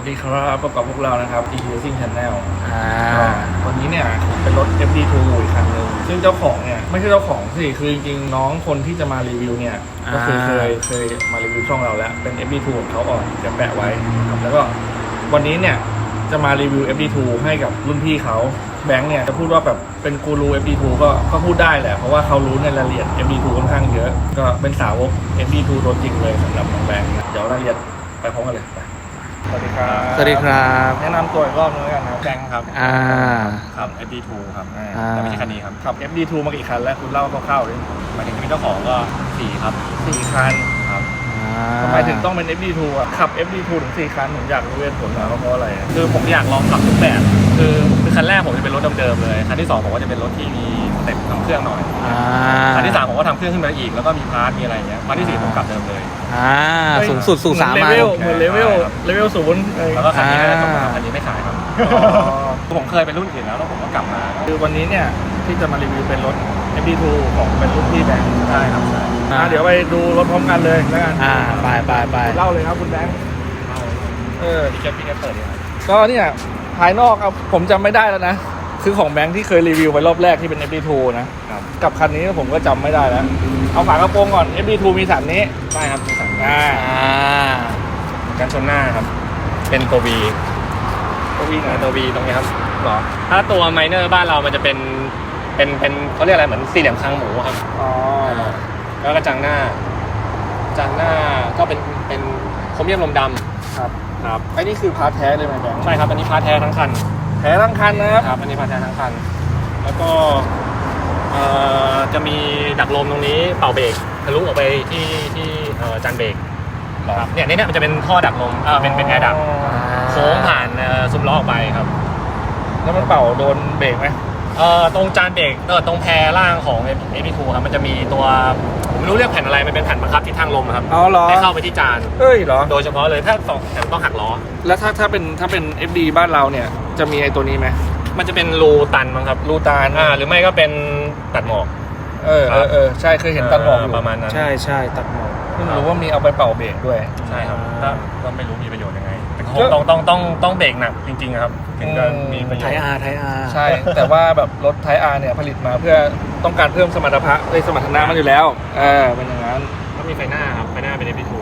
วัสดีครับประกอบพวกเรานะครับ e u s i n g Channel อ่าก็วันนี้เนี่ยเป็นรถ FD2 อีกคันหนึ่งซึ่งเจ้าของเนี่ยไม่ใช่เจ้าของสิคือจริงๆน้องคนที่จะมารีวิวเนี่ยก็คือเคยเคยมารีวิวช่องเราแล้วเป็น FD2 ของเขาก่อนเดี๋ยวแปะไว้นะครับแล้วก็วันนี้เนี่ยจะมารีวิว FD2 ให้กับรุ่นพี่เขาแบงค์เนี่ยจะพูดว่าแบบเป็นกูรู FD2 ก็ก็พูดได้แหละ เพราะว่าเขารู้ในรายละเอียด FD2 ค่อนข้างเยอะ ก็เป็นสาวก FD2 ตัวจริงเลยสำหรับน้องแบงค์นะเดี๋ยวรายละเอียดไปพร้อมกันเลยไป สวัสดีครับสวัสดีครับ แนะนำตัวอีกรอบนึงแล้วกันครับแบงค์ครับอ่า ครับ FD2 ครับอ่า แต่ไม่ใช่คันนี้ครับขับ FD2 มากี่คันแล้วคุณเล่าคร่าวๆเลยหมายถึงที่เป็นเจ้าของก็สี่ครับสี่คันครับ ทำไมถึงต้องเป็น FD2 อะขับ FD2 ถึงสี่คันผมอยากรู้เหตุผลนะว่าเพราะอะไรอะคือผมอยากลองขับทุกแบบคือคือคันแรกผมจะเป็นรถเดิมๆเลยคันที่สองผมก็จะเป็นรถที่มีสเต็ปทำเครื่องหน่อยอ่าคันที่สามผมก็ทำเครื่องขึ้นมาอีกแล้วก็มีพาร์ทมีอะไรอย่างเงี้ยคันที่สี่ผมกลับเดิมเลย อ่าสูงสุดสู่สาเหมัมือนญเลเวลเหมือนเลเวลใช่ครับเลเวลศูนย์เออแล้วก็คันนี้ก็อ่าจบมาคันนี้ไม่ขายครับอ๋อ ผมเคยเป็นรุ่นอื่นแล้วแล้วผมก็กลับมา คือวันนี้เนี่ยที่จะมารีวิวเป็นรถ FD2 ของเป็นรุ่นพี่แบงค์ใช่ครับใช่อะเดี๋ยวไปดูรถพร้อมกันเลยแล้วกันอ่าไปไปไปเล่าเลยครับคุณแบงค์เออพี่แกพี่แกเปิดเลยครับก็เนี่ยภายนอกครับผมจำไม่ได้แล้วนะ คือของแบงค์ที่เคยรีวิวไปรอบแรกที่เป็น FD2 นะ ครับกับคันนี้ผมก็จำไม่ได้แล้ว เอาฝากระโปรงก่อน FD2 มีสันนี้ใช่ครับมีสัญญาอ่าอ่ากันชนหน้าครับ เป็นตัว V ตัววิ่งตัว V ตรงนี้ครับเหรอถ้าตัวไมเนอร์บ้านเรามันจะเป็น เป็นเป็นเขาเรียกอะไรเหมือนสี่เหลี่ยมคางหมูครับอ๋อแล้วก็จังหน้า จังหน้าก็เป็นเป็นโครเมียมลมดครับำครับไอ้นี่คือพาร์ทแท้เลยไหมแบงค์ใช่ครับอันนี้พาร์ทแท้ทั้งคันแท้ทั้งคันนะครับครับอันนี้พาร์ทแท้ทั้งคัน แล้วก็เอ่อจะมีดักลมตรงนี้เป่าเบรกทะลุออกไปที่ที่เอ่อจานเบรกครับเนี่ยเนี่ยมันจะเป็นท่อดักลมอ่าเป็นเป็นแอร์ดักโค้งผ่านเอ่อซุ้มล้อออกไปครับ แล้วมันเป่าโดนเบรกไหม เอ่อตรงจานเบรกเออตรงแพรล่างของ AP2 ครับมันจะมีตัวผมไม่รู้เรียกแผ่นอะไรมันเป็นแผ่นบังคับทิศทางลมอะครับอ๋อเหรอ ให้เข้าไปที่จาน เอ้ยเหรอ โดยเฉพาะเลยถ้าสองแผ่นต้องหักล้อ แล้วถ้าถ้าเป็นถ้าเป็น FD บ้านเราเนี่ยจะมีไอ้ตัวนี้ไหมมันจะเป็นรูตันมั้งครับรูตาลอ่าหรือไม่ก็เป็นตัดหมอก เออเออเออใช่เคยเห็นตัดหมอกอยู่ประมาณนั้น ใช่ใช่ตัดหมอกเพิ่งรู้ว่ามีเอาไปเป่าเบรกด้วย ใช่ครับอ่าก็ก็ไม่รู้มีประโยชน์ยังไงแต่ก็ต้องต้องต้องต้องเบรกหนักจริงๆครับ ถึงจะอืมมีประโยไทชยน์อาร์ไทยอาร์ใช่ แต่ว่าแบบรถไทอาร์เนี่ยผลิตมาเพื่อต้องการเพิ่มสมรรถภาพในสมรรถนะมันอยู่แล้วเออเป็นอย่างนั้น ก็มีไฟหน้าครับไฟหน้าเป็น AP2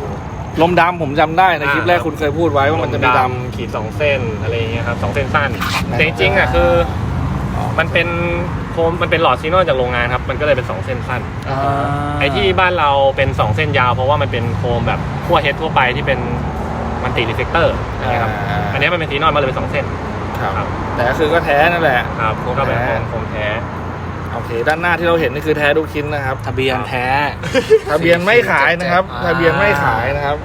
ลมดำผมจำได้ในคลิปแรกอ่าคุณเคยพูดไว้ว่ามันจะมีดขีดสองเส้นอะไรอย่างเงี้ยครับสองเส้นสั้นไหนแต่จริงๆอะคือ มันเป็นโคมมันเป็นหลอดซีโนจากโรงงานครับ มันก็เลยเป็น2เส้นสั้นำอ่าไอ้ที่บ้านเราเป็น2เส้นยาว เพราะว่ามันเป็นโคมแบบขั้วเฮดทั่วไปที่เป็นมันติรีเฟกเตอร์นะครับอันนี้มันเป็นซีโนมันเลยเป็น2เส้นครับครับแต่ก็คือก็แท้นั่นแหละครับโคมก็เป็นแท้โคมแท้โอเค ด้านหน้าที่เราเห็นนี่คือแท้ทุกชิ้นนะครับ ทะเบียนแท้ ทะเบียนไม่ขายนะครับอ่าทะเบียนไม่ขายนะครับ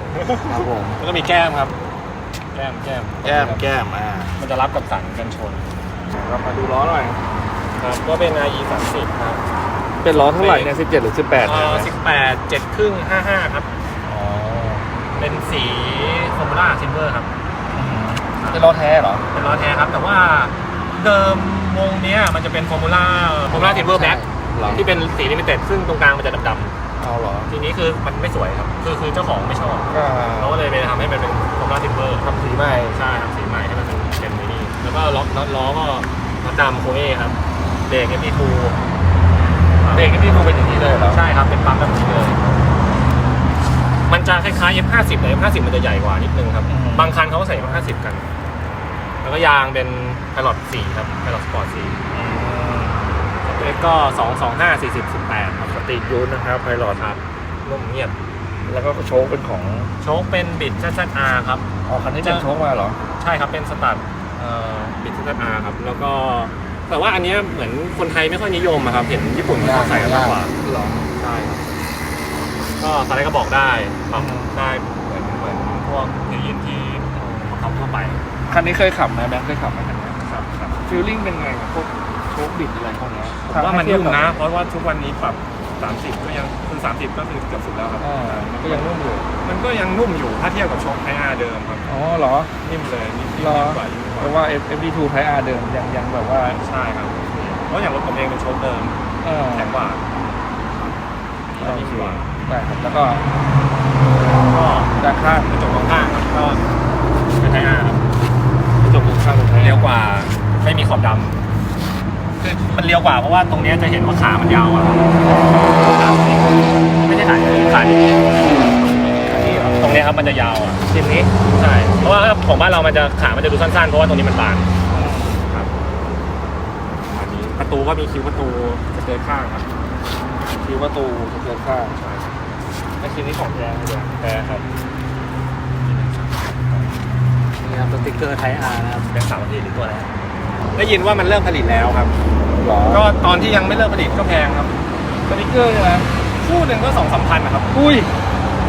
ครับผมแล้วก็มีแก้มครับ แก้มแก้มแก้มแก้มอ่ามันจะรับกับสันกันชนเรามาดูล้อหน่อย ครับก็เป็น IE 30ครับเป็นล้อเท่าไหร่เนี่ยสิบเจ็ดหรือสิบแปดเอ่อ18 7ครึ่ง55 ครับอ๋อเป็นสีฟอร์มูล่าซิลเวอร์ครับ เป็นล้อแท้เหรอ เป็นล้อแท้ครับ แต่ว่าเดิมวงเนี้ยมันจะเป็นฟอร์มูล่าฟอร์มูล่าซิลเวอร์แบ็คเหรอ ที่เป็นสีลิมิเต็ดซึ่งตรงกลางมันจะดำเอาเหรอๆทีนี้คือมันไม่สวยครับ คือคือเจ้าของไม่ชอบก็เขาก็เลยไปทำให้มันเป็นฟอร์มูล่าซิลเวอร์ทำสีใหม่ใช่ครับสีใหม่ให้มันเป็นเป็นไอ้นี่แล้วก็ล้อล้อล้อก็ล้อดำโคเอครับ เบรก MP2 เด็กที่ดูเป็นอย่างนี้เลยเหรอใช่ครับเป็นปั๊มแบบนี้เลย มันจะคล้ายๆ F50 แต่ F50 มันจะใหญ่กว่านิดนึงครับอืมบางคันเขาก็ใส่ F50 กัน แล้วก็ยางเป็น Pilot 4ครับ Pilot Sport 4สเปคก็ 225 40 18ครับสตรีทยูนนะครับไพลอตครับนุ่มเงียบ แล้วก็โชคเป็นของโชคเป็นบิด ZZR ครับ อ๋อคันนี้เป็นโชคมาเหรอ ใช่ครับเป็นสตาร์ทเอ่อบิด ZZR ครับ แล้วก็ แต่ว่าอันเนี้ยเหมือนคนไทยไม่ค่อยนิยมอะครับ เห็นญี่ปุ่นเขาใส่กันมากกว่าเหรอใช่ครับก็สไลด์กระบอกได้ปรับอืมได้เหมือนเหมือนพวกเอเนทีของเขาทั่วไปคันนี้เคยขับไหมแบงค์เคยขับไหมคันนี้ครับครับฟีลลิ่งเป็นไงกับพวกโชคบิดอะไรพวกเนี้ยผมว่ามันนุ่มนะ เพราะว่าทุกวันนี้ปรับ 30 ก็ยังคือ สามสิบก็คือเกือบสุดแล้วครับมันก็ยังนุ่มอยู่ มันก็ยังนุ่มอยู่ถ้าเทียบกับช็อคไทอาร์เดิมครับอ๋อเหรอนิ่มเลยนิ่มกว่ายิ่เพราะว่า ว่า F F2 ไทอาร์เดิมยังยังแบบว่าใช่ครับเพราะอย่างรถผมเองเป็นช็อคเดิมแข็งกว่าแนิ่มกว่าได้ครับแล้วก็ก็ด้านข้างกระจกมองข้างครัก็เป็นไทอาร์ครับกระจกมองข้างของไทอาเร็วกว่าไม่มีขอบดำ นเรียวกว่าเพราะว่าตรงเนี้ยจะเห็นว่าขามันยาวอะไม่ได้ถ่ายถ่ายตรงเนี้ยครับมันจะยาวอะชิ้นนี้ ใช่เพราะว่าของบ้านเรามันจะขามันจะดูสั้นๆเพราะว่าตรงนี้มันบานครับอันนี้ประตูก็มีคิ้วประตูสเกิร์ตข้างครับคิวประตูสเกิร์ตข้างและชิ้นนี้ของแท้เลยแพ้ครับนี่ครับสติ๊กเกอร์ไทอาร์นะครับเป็นสามประเภทหรือตัวอะไร ได้ยินว่ามันเริ่มผลิตแล้วครับหรอก็ตอนที่ยังไม่เริ่มผลิตก็แพงครับสติ๊กเกอร์ใช่ไหมคู่หนึ่งก็สองสามพันนะครับอุ้ย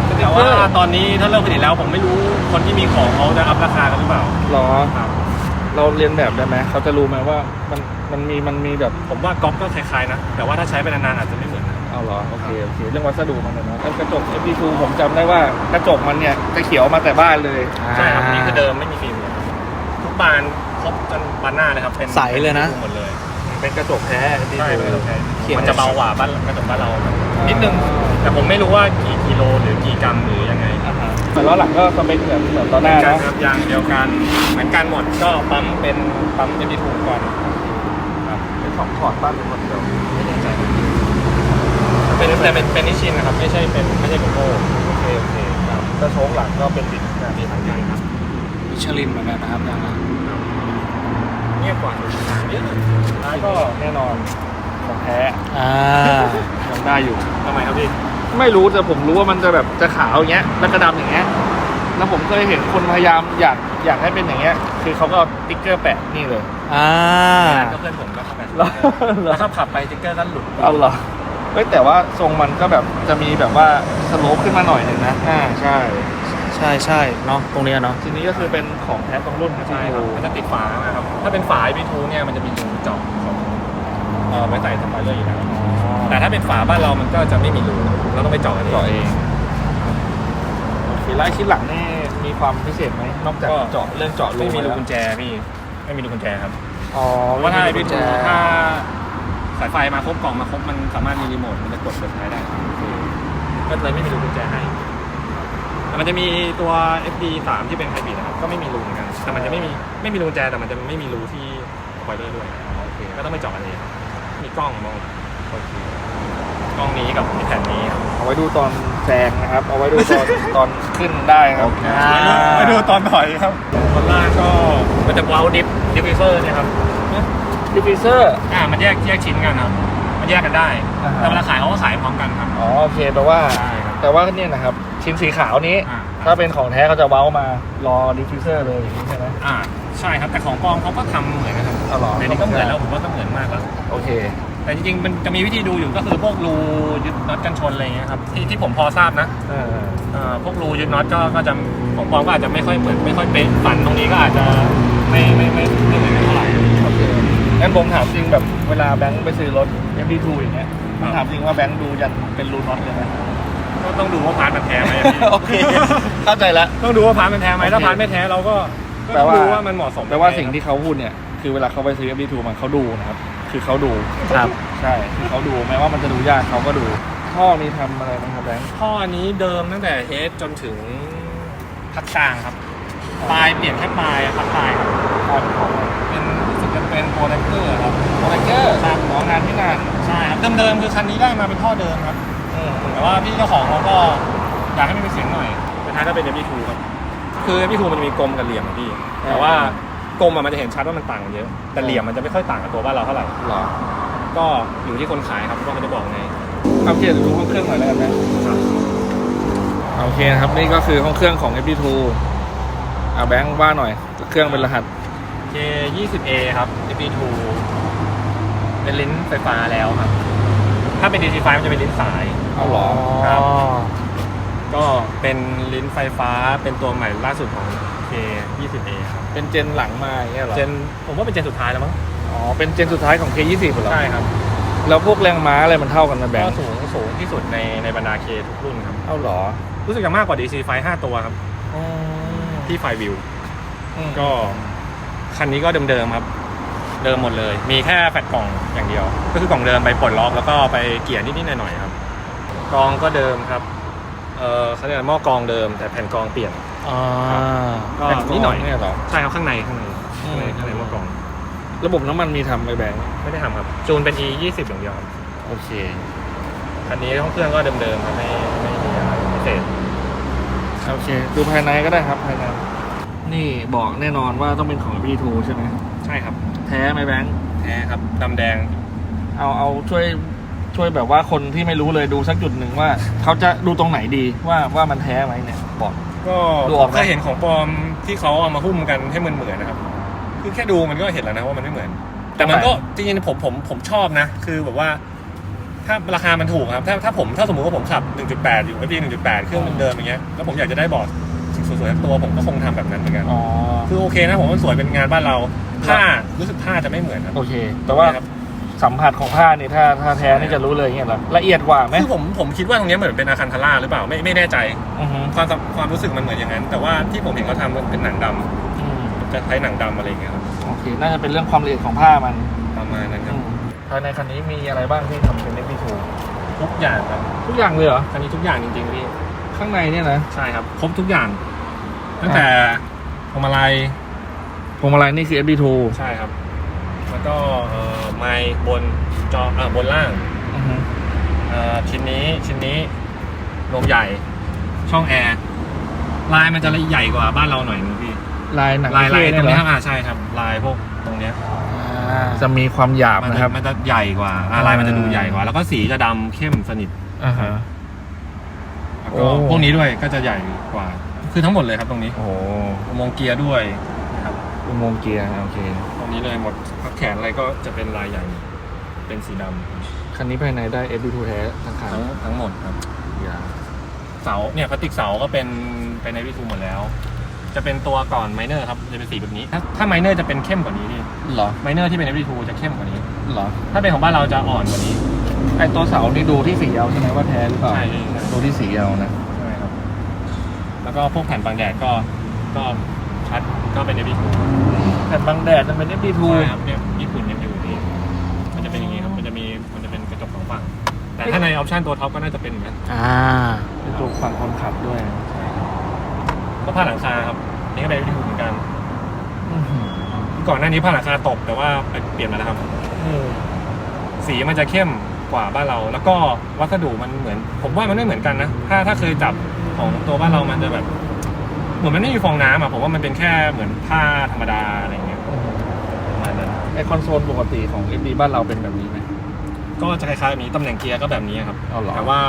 สติ๊แต่กเกอว่าร์ตอนนี้ถ้าเริ่มผลิตแล้วผมไม่รู้คนที่มีของเขาจะอัพราคากันหรือเปล่าหรอครับเราเรียนแบบได้ไหมเขาจะรู้ไหมว่ามันมันมีมันมีแบบผมว่าก๊อปก็คล้ายๆนะ แต่ว่าถ้าใช้ไปนานๆอาจจะไม่เหมือนนะเอาเหรอโอเคโอเคเรื่องวัสดุมันนะเนาะแล้วกระจก FD2 ผมจำได้ว่ากระจกมันเนี่ยจะเขียวมาแต่บ้านเลยใช่ครับอันนี่คือเดิมไม่มีฟิล์มเลยครับทุกบาน ครบจนบานหน้าเลยครับเป็นใสเลยนะ ป็หมดเลยเป็นกระจกแท้ FD2 ใช่เป็นกระจกแท้เขียน มันจะเบากว่าบ้านกระจกบ้านเราครับนิดนึง แต่ผมไม่รู้ว่ากี่กิโลหรือกี่กรัมหรือยังไงแต่ล้อหลังก็สเปคเหมือนเหมือนตอนหน้ากันเนาะครับยางเดียวกันเหมือนกันหมดก็ปั๊มเป็นปั๊มเป็นดีทูก่อนครับเป็นสองพอร์ตบ้านเป็นคนเดียวไม่แน่ใจเป็นแต่เป็นเป็นนิชินนะครับไม่ใช่เป็นไม่ใช่โกโก้โอเคโอเคครับกระโชกหลังก็เป็นบิดแบบมีนี้ทางการครับมิชลินเหมือนกันนะครับอย่างนั้น เงียบกว่าเยอะท้ายก็แน่นอนของแท้อ่ายังได้อยู่ทำไมครับพี่ ไม่รู้แต่ผมรู้ว่ามันจะแบบจะขาวอย่างเงี้ยแล้วกระดำอย่างเงี้ยแล้วผมเคยเห็นคนพยายามอยากอยากให้เป็นอย่างเงี้ย คือเขาก็เอาติ๊กเกอร์แปะนี่เลย อ่าก็เพื่อนผมก็ขับแบบแล้วแล้วชอบขับไปสติ๊กเกอร์ก็หลุดเอาเหรอเฮ้ยแต่ว่าทรงมันก็แบบจะมีแบบว่าสโลปขึ้นมาหน่อยหนึ่งนะอ่าใช่ใช่ใช่เนาะตรงเนี้ยเนาะทีนี้ก็คือเป็นของแท้ตรงรุ่นครับใช่ที่ครับดูมันจะติดฝานะครับ ถ้าเป็นฝา B2 เนี่ยมันจะมีรูเจาะของเอ่อไว้ใส่สไปเลอร์อยู่แล้วแต่ถ้าเป็นฝาบ้านเรามันก็จะไม่มีรูเราต้องไปเจาะกันต่อเองโอเคแล้วไอ้ชิ้นหลังนี่มีความพิเศษไหมนอกจากเจาะเรื่องเจาะรูไม่มีรูแล้วกุญแจพี่ไม่มีรูกุญแจครับอ๋อเพราะว่าถ้าไม่ไอ้มี B2 กุญแจถ้าสายไฟมาครบกล่องมาครบมันสามารถมีรีโมทมันจะกดเปิดท้ายได้ก็เลยไม่มีรูกุญแจให้ แต่มันจะมีตัว FD 3ที่เป็นไฮบริดนะครับก็ไม่มีรูเหมือนกันแต่มันจะไม่มีไม่มีรูกุญแจแต่มันจะไม่มีรูที่สไปเลอร์ด้วยโอเคก็ต้องไปเจาะกันเองครับมีกล้องมองโอเคกล้องนี้กับแผ่นนี้ครับเอาไว้ดูตอนแซงนะครับ เอาไว้ดูตอนตอนขึ้นได้ครับอ่าไปดูตอนถอยครับตอนล่างก็มันจะเว้าดิฟดิฟฟิวเซอร์เนี่ยครับดิฟฟิเซอร์อ่ามันแยกแยกชิ้นกันครับมันแยกกันได้อ่าฮะแต่เวลาขายเขาก็ขายพร้อมกันครับอ๋อโอเคแปลว่าใช่ครับ แต่ว่าเนี่ยนะครับชิ้นสีขาวนี้ อ่า ถ้าเป็นของแท้เขาจะเว้ามารอดิฟฟิเซอร์เลยอย่างนี้ใช่ไหม อ่าใช่ครับแต่ของปลอมเขาก็ทำเหมือนกันครับเอาเหรอ เดี๋ยวนี้ก็เหมือนแล้วผมว่าก็เหมือนมากแล้ว โอเค แต่จริงๆ มันจะมีวิธีดูอยู่ก็คือพวกรูยึดน็อตกันชนอะไรอย่างเงี้ยครับที่ที่ผมพอทราบนะเออเอ่อพวกรูยึดน็อตก็ก็จะของปลอมก็อาจจะไม่ค่อยเหมือนไม่ค่อยเป๊ะฝันตรงนี้ก็อาจจะไม่ไม่ไม่ไม่เหมือนกันเท่าไหร่ โอเคงั้นผมถามจริงแบบเวลาแบงค์ไปซื้อรถ MD2 อย่างเงี้ยผมถามจริงว่าแบงค์ดูยันเป็นรูน็อตเลยไหมก็ ต้องดูว่าพาร์ทมันแท้ไหมอะพี่โอเค เข้าใจแล้ว ต้องดูว่าพาร์ทมันแท้ไหมโอเคถ้าพาร์ทไม่แท้เราก็ก็แปลต้องว่าดูว่ามันเหมาะสมแปลว่าสิ่งที่เขาพูดเนี่ยคือเวลาเขาไปซื้อ MD2 มันเขาดูนะครับ คือเขาดูครับใช่คือเขาดูแม้ว่ามันจะดูยากเขาก็ดูท่อมีทำอะไรบ้างครับแบงค์ท่อนี้เดิมตั้งแต่เฮดจนถึงพัดกลางครับปลายเปลี่ยนแค่ปลายอะพัดปลายครับท่อเป็นของอะไรเป็นรู้สึกจะเป็นโปรแลกเกอร์ครับโปรแลกเกอร์ของงานที่นานใช่ครับเดิมๆคือคันนี้ได้มาเป็นท่อเดิมครับอืมแต่ ว่าพี่เจ้าของเขาก็อยากให้มันมีเสียงหน่อยสุดท้ายก็เป็น MB2 ครับ คือ MB2 มันจะมีกลมกับเหลี่ยมอะพี่ แต่ว่ากลมอะมันจะเห็นชัดว่ามันต่างกันเยอะ แต่เหลี่ยมมันจะไม่ค่อยต่างกับตัวบ้านเราเท่าไหร่ หรอก็อยู่ที่คนขายครับว่าเขาจะบอกไงเอาโอเคเดี๋ยวดูห้องเครื่องหน่อยแล้วกันนะโอเคนะครับนี่ก็คือห้องเครื่องของ FD2 เอาแบงค์ว่าหน่อย เครื่องเป็นรหัส K20A ครับ MB2 เป็นลิ้นไฟฟ้าแล้วครับ ถ้าเป็น DC ไฟมันจะเป็นลิ้นสาย เอาเหรอครับ ก็เป็นลิ้นไฟฟ้าเป็นตัวใหม่ล่าสุดของ K20A ครับเป็นเจนหลังมาอย่างเงี้ยเหรอเจนผมว่าเป็นเจนสุดท้ายแล้วมั้งอ๋อเป็นเจนสุดท้ายของ K20 เหรอใช่ครับแล้วพวกแรงม้าอะไรมันเท่ากันนะแบงก็ค์สูงสูงที่สุดในในบรรดา K ทุกรุ่นครับ เอาเหรอรู้สึกจะมากกว่า DC ไฟ5ตัวครับ อืมที่ไฟวิว อืมก็คันนี้ก็เดิมๆครับ เดิมหมดเลย มีแค่แฟลตกล่องอย่างเดียว ก็คือกล่องเดิมไปปลดล็อกแล้วก็ไปเกี่ยนิดๆหน่อยๆครับ กรองก็เดิมครับเออเขาเรียกอะไรหม้อกรองเดิม แต่แผ่นกรองเปลี่ยน อ่าก็แต่นิดหน่อย เนี่ยเหรอ ใช่ครับข้างในข้างในข้างในอืมข้างในหม้อกรอง ระบบน้ำมันมีทำไหมแบงค์ไม่ได้ทำครับ จูนเป็น E 20อย่างเดียวครับโอเค คันนี้ห้องเครื่องก็เดิมๆครับไม่ไม่มีอะไรพิเศษโอเค ดูภายในก็ได้ครับภายในนี่บอกแน่นอนว่าต้องเป็นของ B2 ใช่ไหมใช่ครับ แท้ไหมแบงค์แท้ครับดำแดง เอาเอาช่วย ช่วยแบบว่าคนที่ไม่รู้เลยดูสักจุดหนึ่งว่า เขาจะดูตรงไหนดีว่าว่ามันแท้ไหมเนี่ยบอก ก็ดูอผอกมไหมเคยเห็นของปลอมที่เขาเอามาหุ้มกันให้มันเหมือนนะครับ คือแค่ดูมันก็เห็นแล้วนะว่ามันไม่เหมือน แต่มันก็จริงๆผมผมผมชอบนะ คือแบบว่า ถ้าราคามันถูกครับ ถ้าถ้าผมถ้าสมมติว่าผมขับ 1.8 อยู่ก็ดี1.8 เครื่องเดิมๆอย่างเงี้ยแล้วผมอยากจะได้บอร์ดสิ่งสวยๆทั้งตัวผมก็คงทำแบบนั้นเหมือนกันอ๋อคือโอเคนะผมว่ามันสวยเป็นงานบ้านเราผ้ารู้สึกผ้าจะไม่เหมือนครับโอเค แต่ว่าครับ สัมผัสของผ้านี่ถ้าถ้าแท้นี่จะรู้เลยอย่างเงี้ยเหรอละเอียดกว่าไหมคือผมผมคิดว่าตรงเนี้ยเหมือนเป็นอาคันทาร่าหรือเปล่าไม่ไม่แน่ใจ อือฮึความความรู้สึกมันเหมือนอย่างนั้น แต่ว่าที่ผมเห็นเขาทำมันเป็นหนังดำอืมจะใช้หนังดำอะไรอย่างเงี้ยครับโอเคน่าจะเป็นเรื่องความละเอียดของผ้ามันประมาณนั้นครับภายในคันนี้มีอะไรบ้างที่ทำเป็น FB2 ทุกอย่างครับทุกอย่างเลยเหรอคันนี้ทุกอย่างจริงๆพี่ข้างในเนี่ยนะใช่ครับครบทุกอย่าง ตั้งแต่พวงมาลัยพวงมาลัยนี่คือ FB2 ใช่ครับ แล้วก็เอ่อไมค์บนจอเอ่อบนล่างอือฮึเอ่อชิ้นนี้ชิ้นนี้ลมใหญ่ช่องแอร์ลายมันจะใหญ่กว่าบ้านเราหน่อยนึงพี่ลายหนังลายลายเท่ตรงเนี่เนี้ยยเหรออ่าใช่ครับลายพวกตรงเนี้ยอ่าจะมีความหยาบมันนะจะครับ มันจะใหญ่กว่าอ่าลายมันจะดูใหญ่กว่า แล้วก็สีจะดำเข้มสนิท อ่าฮะ แล้วก็โอ้ พวกนี้ด้วยก็จะใหญ่กว่า คือทั้งหมดเลยครับตรงนี้โอ้โหอุโมงค์เกียร์ด้วยนะครับ อุโมงค์เกียร์โอเค ตรงนี้เลยหมดพักแขนอะไรก็จะเป็นลายใหญ่ เป็นสีดำคันนี้ภายในได้ FB2 แท้ทั้งคันทั้งทั้งหมดครับอย่าเสาเนี่ยพลาสติกเสาก็เป็นเป็นในวิทูหมดแล้ว จะเป็นตัวก่อนไมเนอร์ครับจะเป็นสีแบบนี้ถ้าถ้าไมเนอร์จะเป็นเข้มกว่านี้พี่เหรอไมเนอร์ที่เป็นในวิทูจะเข้มกว่านี้ เหรอถ้าเป็นของบ้านเราจะอ่อนกว่านี้ ไอตัวเสานี่ดูที่สีเอาใช่ไหมว่าแท้หรือเปล่าใช่ใช่ดูที่สีเอานะ ใช่ครับ แล้วก็พวกแผ่นบางแดดก็ก็ ชัดก็เป็นในวิทูแผ่นบังแดดจะเป็น FB2 ใช่ครับเนี่ยญี่ปุ่นยังอยู่นี่มันจะเป็นอย่างนี้ครับ มันจะมีมันจะเป็นกระจกสองฝั่ง แต่ถ้าในออปชันตัวท็อปก็น่าจะเป็นเหมือนกันอ่า เป็นตัวฝั่งคนขับด้วยก็ผ้าหลังคาครับนี่ก็เป็นวิธีเหมือนกัน อื้อหือก่อนหน้านี้ผ้าหลังคาตกแต่ว่าไปเปลี่ยนมาแล้วครับอืมสีมันจะเข้มกว่าบ้านเรา แล้วก็วัสดุมันเหมือน ผมว่ามันไม่เหมือนกันนะ ถ้าถ้าเคยจับของตัวบ้านเรามันจะแบบ เหมือนมันไม่มีฟองน้ำอะผมว่ามันเป็นแค่เหมือนผ้าธรรมดาอะไรอย่างเงี้ยประมาณนั้นไอคอนโซลปกติของ FB บ้านเราเป็นแบบนี้ไหม ก็จะคล้ายๆแบบนี้ตำแหน่งเกียร์ก็แบบนี้ครับเอาเหรอ แต่ว่า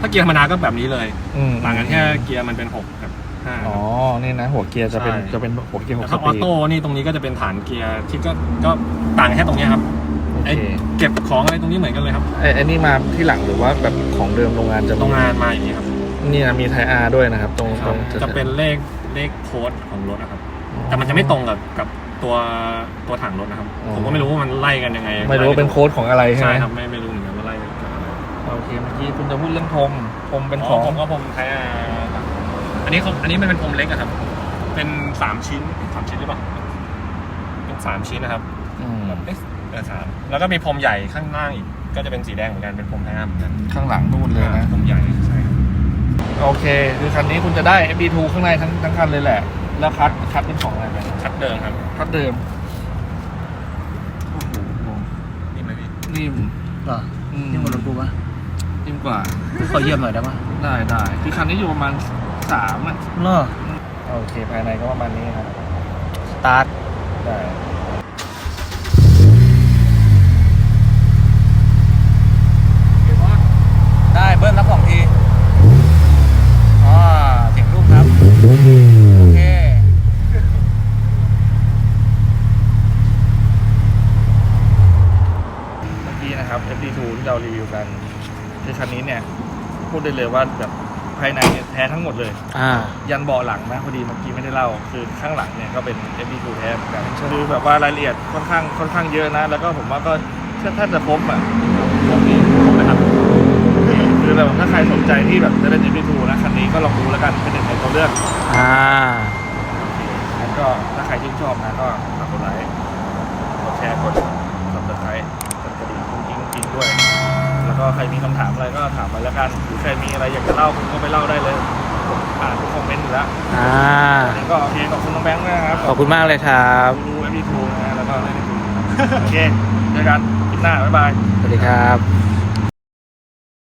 ถ้าเกียร์ธรรมดาก็แบบนี้เลยอืมต่างกันแค่เกียร์มันเป็นหกกับห้า อ๋อนี่นะ หัวเกียร์จะเป็นใช่ จะเป็นหัวเกียร์หแล้กวสถ้าออปีดโต้นี่ตรงนี้ก็จะเป็นฐานเกียร์ที่ก็ก็ต่างกันแค่ตรงเนี้ยครับโอไอ้เคเก็บของอะไรตรงนี้เหมือนกันเลยครับไอ้ไอ้นี่มาที่หลังหรือว่าแบบของเดิมโรงงานจะมีโรงงานมาอย่างนี้ครับ นี่นะมีไทอาร์ด้วยนะครับ ตรงตรงจะเป็นเลขเลขโค้ดของรถนะครับ แต่มันจะไม่ตรงกับกับตัวตัวถังรถนะครับ ผมก็ไม่รู้ว่ามันไล่กันยังไง ไม่รู้ว่าเป็นโค้ดของอะไรใช่ใช่ไหมครับไม่ไม่รู้เหมือนกันว่าไล่กันอะไรโอเคเมื่อกี้คุณจะพูดเรื่องพรมพรมเป็นขอ๋อองผมก็ผมไทยอาครับอันนี้เขาอันนี้มันเป็นพรมเล็กอะครับ เป็นสามชิ้นสามชิ้นหรือเปล่าเป็นสามชิ้นนะครับอืมเอ๊ะเออสามแล้วก็มีพรมใหญ่ข้างล่างอีกก็จะเป็นสีแดงเหมือนกันเป็นพรมไทยอาเหมือนกันข้างหลังนู่นเลยนะพรมใหญ่ใช่ครับ โอเค คือคันนี้คุณจะได้ FB2 ข้างในทั้งทั้งคันเลยแหละ แล้วคัดคัดเป็นของอะไรไปชัดเดิมครับคัดเดิมนี่ไหมพี่นิ่มเหรออืมนี่คนรถกูปะนิ่มกว่า ขอเยี่ยมหน่อยได้ปะได้ได้คือคันนี้อยู่ประมาณสามอะเหรอโอเคภายในก็ประมาณนี้ครับ สตาร์ทได้ได้เบิ้ลรับสองทีอ๋อเสียงรุ่มครับ โอเค เมื่อกี้นะครับ FD2 ที่เรารีวิวกัน คือคันนี้เนี่ย พูดได้ เลยว่าแบบภายในเนี่ยแท้ทั้งหมดเลย อ่า ยันเบาะหลังนะพอดีเมื่อกี้ไม่ได้เล่า คือข้างหลังเนี่ยก็เป็น FD2 แท้เหมือนกันคือแบบว่ารายละเอียดค่อนข้างค่อนข้างเยอะนะ แล้วก็ผมว่าก็ถ้าจะครบอะครบนี่ครบนะครับคือแบบถ้าใครสนใจที่แบบจะเล่น FD2 นะคันนี้ก็ลองดูแล้วกันเป็นหนึ่งในตัวเลือกอ่าแล้วก็ถ้าใครชื่นชอบนะก็ฝากกดไลค์กดแชร์กด subscribe ด้วย แล้วก็ใครมีคำถามอะไรก็ถามมาแล้วกันหรือใครมีอะไรอยากจะเล่าคุณก็ไปเล่าได้เลยผมอ่านทุกคอมเมนต์อยู่แล้วอ่าวันนี้ก็โอเคขอบคุณน้องแบงค์นะครับขอบคุณมากเลยครับดู FB2 นะแล้วก็เล่น FB2 ครับโอเคเจอกันคลิปหน้าบ๊ายบายสวัสดีครับ